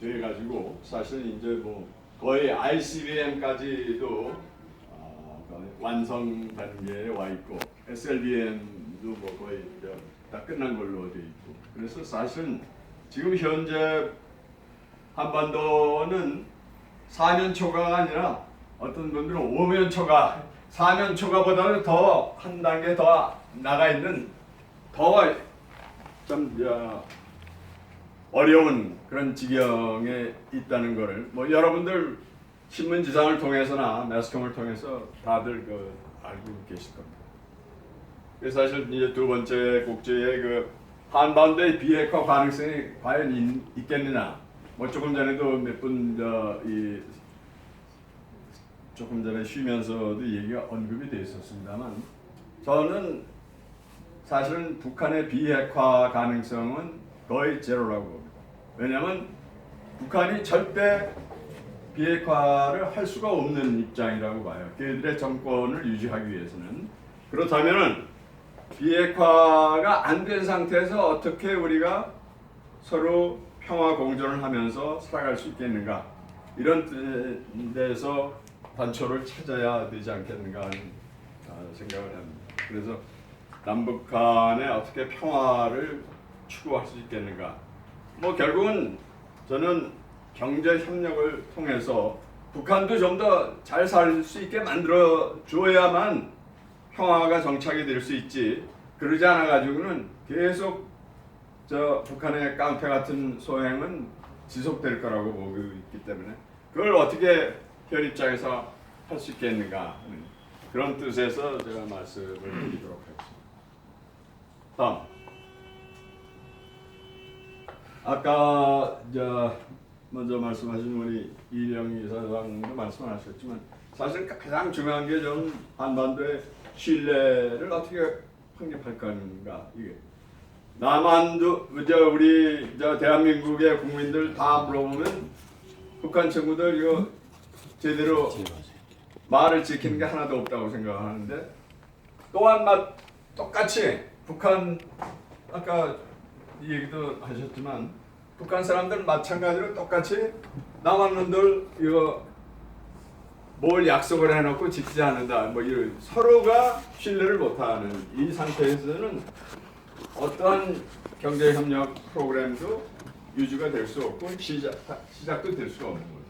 돼 가지고 사실 이제 뭐 거의 ICBM까지도 아, 거의 완성 단계에 와 있고 SLBM도 뭐 거의 다 끝난 걸로 돼 있고. 그래서 사실 지금 현재 한반도는 사면 초과가 아니라 어떤 분들은 오면 초과, 사면 초과보다는 더 한 단계 더 나가 있는 더좀 어려운 그런 지경에 있다는 것을 뭐 여러분들 신문 지상을 통해서나 매스컴을 통해서 다들 그 알고 계실 겁니다. 사실 이제 두 번째 국제의 그 한반도의 비핵화 가능성이 과연 있, 있겠느냐. 뭐 조금 전에도 몇분이 조금 전에 쉬면서도 얘기가 언급이 돼 있었습니다만 저는 사실은 북한의 비핵화 가능성은 거의 제로라고 봅니다. 왜냐하면 북한이 절대 비핵화를 할 수가 없는 입장이라고 봐요. 그들의 정권을 유지하기 위해서는 그렇다면은 비핵화가 안 된 상태에서 어떻게 우리가 서로 평화 공존을 하면서 살아갈 수 있겠는가 이런 데- 데서 단초를 찾아야 되지 않겠는가 아, 생각을 합니다. 그래서 남북 간에 어떻게 평화를 추구할 수 있겠는가 뭐 결국은 저는 경제 협력을 통해서 북한도 좀 더 잘 살 수 있게 만들어 줘야만 평화가 정착이 될 수 있지. 그러지 않아 가지고는 계속 저 북한의 깡패 같은 소행은 지속될 거라고 보고 있기 때문에 그걸 어떻게 현 입장에서 할 수 있겠는가 그런 뜻에서 제가 말씀을 드리도록 하겠습니다. 다음. 아까 저 먼저 말씀하신 우리 이령희 사장도 말씀하셨지만 사실 가장 중요한 게좀 한반도의 신뢰를 어떻게 확립할 건가 이게. 남한도 저 우리 저 대한민국의 국민들 다 물어보면 북한 친구들 이거 제대로 말을 지키는 게 하나도 없다고 생각하는데 또한 막 똑같이 북한 아까 이 얘기도 하셨지만 북한 사람들 마찬가지로 똑같이 남한 놈들 이거 뭘 약속을 해놓고 지키지 않는다 뭐 이런 서로가 신뢰를 못하는 이 상태에서는 어떠한 경제 협력 프로그램도 유지가 될 수 없고 시작 시작도 될 수가 없는 거예요.